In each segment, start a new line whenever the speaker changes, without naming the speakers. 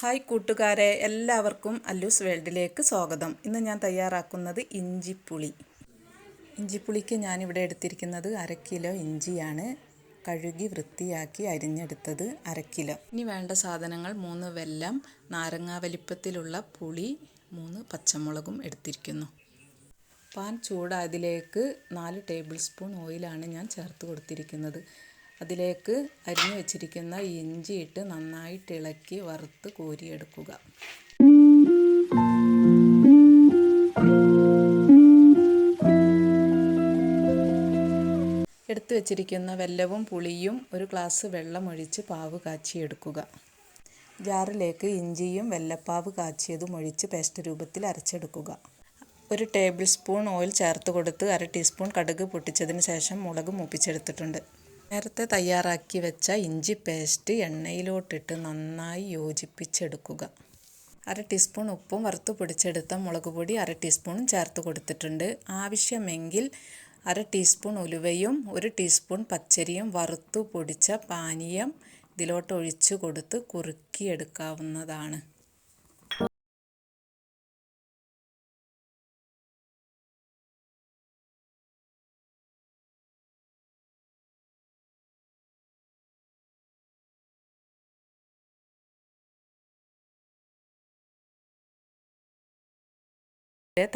Hi കൂട്ടുകാരെ എല്ലാവർക്കും അല്ലൂസ് വേൾഡിലേക്ക് സ്വാഗതം. ഇന്ന് ഞാൻ തയ്യാറാക്കുന്നത് ഇഞ്ചിപ്പുളി. ഇഞ്ചിപ്പുളിക്ക് ഞാനിവിടെ എടുത്തിരിക്കുന്നത് അര കിലോ ഇഞ്ചിയാണ്. കഴുകി വൃത്തിയാക്കി അരിഞ്ഞെടുത്തത് അര കിലോ. ഇനി വേണ്ട സാധനങ്ങൾ മൂന്ന് വെല്ലം നാരങ്ങാ വലിപ്പത്തിലുള്ള പുളി മൂന്ന് പച്ചമുളകും എടുത്തിരിക്കുന്നു. പാൻ ചൂടായതിലേക്ക് നാല് ടേബിൾ സ്പൂൺ ഓയിലാണ് ഞാൻ ചേർത്ത് കൊടുത്തിരിക്കുന്നത്. അതിലേക്ക് അരിഞ്ഞു വെച്ചിരിക്കുന്ന ഇഞ്ചി ഇട്ട് നന്നായിട്ട് ഇളക്കി വറുത്ത് കോരിയെടുക്കുക. എടുത്തു വെച്ചിരിക്കുന്ന വെല്ലവും പുളിയും ഒരു ഗ്ലാസ് വെള്ളം ഒഴിച്ച് പാവ് കാച്ചിയെടുക്കുക. ജാറിലേക്ക് ഇഞ്ചിയും വെല്ലപ്പാവ് കാച്ചിയതും ഒഴിച്ച് പേസ്റ്റ് രൂപത്തിൽ അരച്ചെടുക്കുക. ഒരു ടേബിൾ സ്പൂൺ ഓയിൽ ചേർത്ത് കൊടുത്ത് അര ടീസ്പൂൺ കടുക് പൊട്ടിച്ചതിന് ശേഷം മുളക് മൂപ്പിച്ചെടുത്തിട്ടുണ്ട്. നേരത്തെ തയ്യാറാക്കി വെച്ച ഇഞ്ചി പേസ്റ്റ് എണ്ണയിലോട്ടിട്ട് നന്നായി യോജിപ്പിച്ചെടുക്കുക. അര ടീസ്പൂൺ ഉപ്പും വറുത്ത് പൊടിച്ചെടുത്ത മുളക് പൊടി അര ടീസ്പൂണും ചേർത്ത് കൊടുത്തിട്ടുണ്ട്. ആവശ്യമെങ്കിൽ അര ടീസ്പൂൺ ഉലുവയും ഒരു ടീസ്പൂൺ പച്ചരിയും വറുത്തു പൊടിച്ച പാനീയം ഇതിലോട്ട് ഒഴിച്ചു കൊടുത്ത് കുറുക്കിയെടുക്കാവുന്നതാണ്.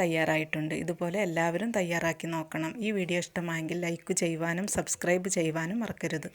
തയ്യാറായിട്ടുണ്ട്. ഇതുപോലെ എല്ലാവരും തയ്യാറാക്കി നോക്കണം. ഈ വീഡിയോ ഇഷ്ടമായെങ്കിൽ ലൈക്ക് ചെയ്യുവാനും സബ്സ്ക്രൈബ് ചെയ്യുവാനും മറക്കരുത്.